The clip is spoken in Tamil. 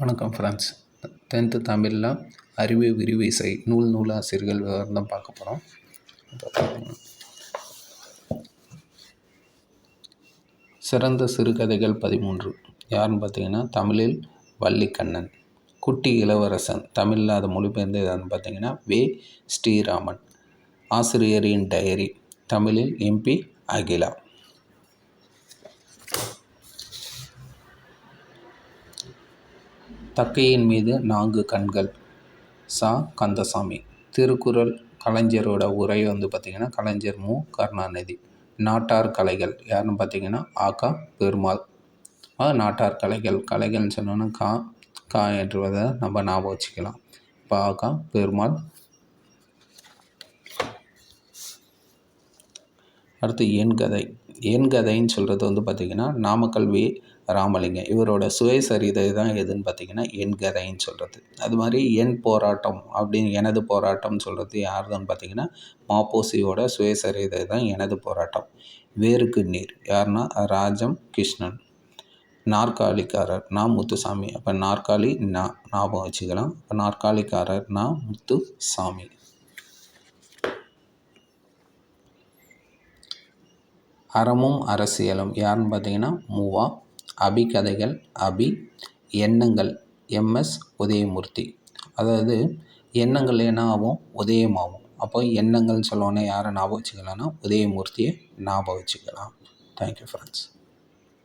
வணக்கம் ஃப்ரெண்ட்ஸ். டென்த்து தமிழில் அறிவு விரிவிசை நூல் நூலாசிரியர்கள் விவரம் தான் பார்க்க போகிறோம் சிறந்த சிறுகதைகள் பதிமூன்று. யாருன்னு பார்த்தீங்கன்னா தமிழில் வள்ளிக்கண்ணன் குட்டி இளவரசன் தமிழில் அதை மொழிபெயர்ந்து எதான்னு பார்த்தீங்கன்னா வே. ஸ்ரீராமன் ஆசிரியரின் டைரி தமிழில் எம்பி அகிலா. தக்கையின் மீது நான்கு கண்கள். சா. கந்தசாமி. திருக்குறள் கலைஞரோட உரை வந்து பார்த்திங்கன்னா கலைஞர் மு. கருணாநிதி. நாட்டார் கலைகள். யாருன்னு பார்த்தீங்கன்னா ஆகா பெருமாள். நாட்டார் கலைகள். கலைகள்னு சொன்னோன்னா கா. கா என்றுவதை நம்ம ஞாபகம் வச்சுக்கலாம். இப்போ ஆகா பெருமாள் அடுத்து என் கதை. என் கதைன்னு சொல்கிறது வந்து பார்த்திங்கன்னா நாமக்கல் வி ராமலிங்கம் இவரோட சுயசரிதை தான் எதுன்னு பார்த்திங்கன்னா என் கதைன்னு சொல்கிறது அது மாதிரி என் போராட்டம் அப்படின்னு எனது போராட்டம்னு சொல்கிறது யாருதுன்னு பார்த்திங்கன்னா மாப்போசியோட சுயசரிதை தான் எனது போராட்டம். வேருக்கு நீர். யாருன்னா ராஜம் கிருஷ்ணன். நாற்காலிக்காரர் நான் முத்துசாமி. அப்போ நாற்காலி நான் ஞாபகம் வச்சுக்கலாம். இப்போ நாற்காலிக்காரர் நான் முத்துசாமி. அறமும் அரசியலும். யாருன்னு பார்த்தீங்கன்னா மூவா அபி கதைகள் அபி எண்ணங்கள் எம்எஸ் உதயமூர்த்தி. அதாவது எண்ணங்கள் என்ன ஆகும்? உதயமாகும். அப்போ எண்ணங்கள்னு சொல்லோன்னே யாரை ஞாபகம் வச்சுக்கலாம்னா உதயமூர்த்தியை ஞாபகம் வச்சுக்கலாம். Thank you friends